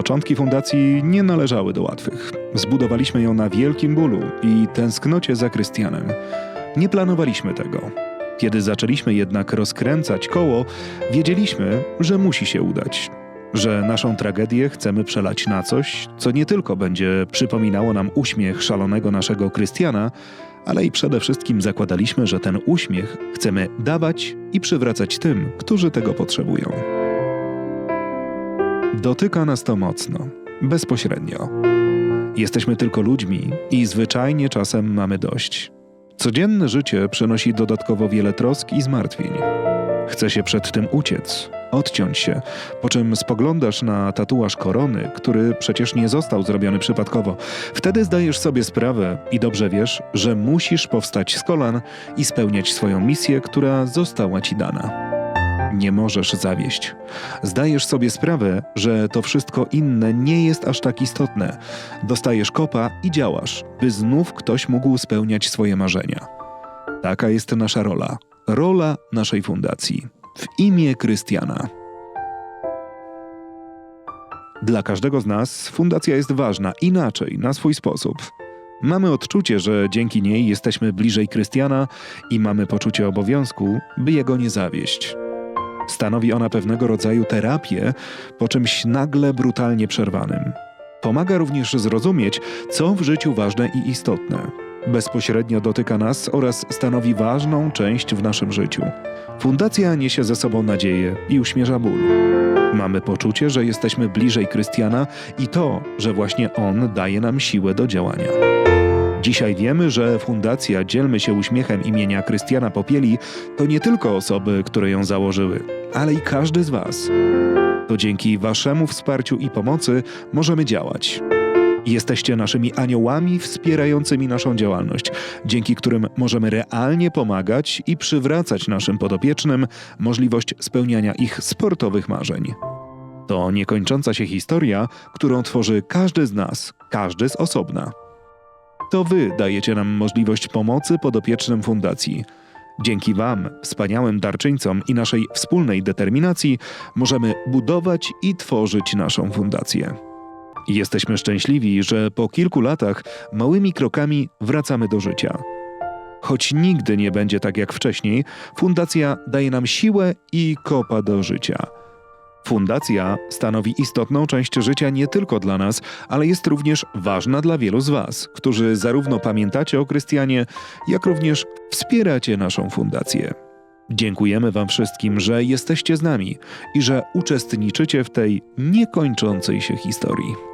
Początki fundacji nie należały do łatwych. Zbudowaliśmy ją na wielkim bólu i tęsknocie za Krystianem. Nie planowaliśmy tego. Kiedy zaczęliśmy jednak rozkręcać koło, wiedzieliśmy, że musi się udać. Że naszą tragedię chcemy przelać na coś, co nie tylko będzie przypominało nam uśmiech szalonego naszego Krystiana, ale i przede wszystkim zakładaliśmy, że ten uśmiech chcemy dawać i przywracać tym, którzy tego potrzebują. Dotyka nas to mocno, bezpośrednio. Jesteśmy tylko ludźmi i zwyczajnie czasem mamy dość. Codzienne życie przynosi dodatkowo wiele trosk i zmartwień. Chce się przed tym uciec, odciąć się, po czym spoglądasz na tatuaż korony, który przecież nie został zrobiony przypadkowo. Wtedy zdajesz sobie sprawę i dobrze wiesz, że musisz powstać z kolan i spełniać swoją misję, która została ci dana. Nie możesz zawieść. Zdajesz sobie sprawę, że to wszystko inne nie jest aż tak istotne. Dostajesz kopa i działasz, by znów ktoś mógł spełniać swoje marzenia. Taka jest nasza rola. Rola naszej fundacji. W imię Krystiana. Dla każdego z nas fundacja jest ważna inaczej, na swój sposób. Mamy odczucie, że dzięki niej jesteśmy bliżej Krystiana i mamy poczucie obowiązku, by jego nie zawieść. Stanowi ona pewnego rodzaju terapię po czymś nagle brutalnie przerwanym. Pomaga również zrozumieć, co w życiu ważne i istotne. Bezpośrednio dotyka nas oraz stanowi ważną część w naszym życiu. Fundacja niesie ze sobą nadzieję i uśmierza ból. Mamy poczucie, że jesteśmy bliżej Krystiana i to, że właśnie On daje nam siłę do działania. Dzisiaj wiemy, że Fundacja Dzielmy się uśmiechem imienia Krystiana Popieli to nie tylko osoby, które ją założyły, ale i każdy z Was. To dzięki Waszemu wsparciu i pomocy możemy działać. Jesteście naszymi aniołami wspierającymi naszą działalność, dzięki którym możemy realnie pomagać i przywracać naszym podopiecznym możliwość spełniania ich sportowych marzeń. To niekończąca się historia, którą tworzy każdy z nas, każdy z osobna. To Wy dajecie nam możliwość pomocy podopiecznym fundacji. Dzięki Wam, wspaniałym darczyńcom i naszej wspólnej determinacji, możemy budować i tworzyć naszą fundację. Jesteśmy szczęśliwi, że po kilku latach małymi krokami wracamy do życia. Choć nigdy nie będzie tak jak wcześniej, fundacja daje nam siłę i kopa do życia. Fundacja stanowi istotną część życia nie tylko dla nas, ale jest również ważna dla wielu z Was, którzy zarówno pamiętacie o Krystianie, jak również wspieracie naszą fundację. Dziękujemy Wam wszystkim, że jesteście z nami i że uczestniczycie w tej niekończącej się historii.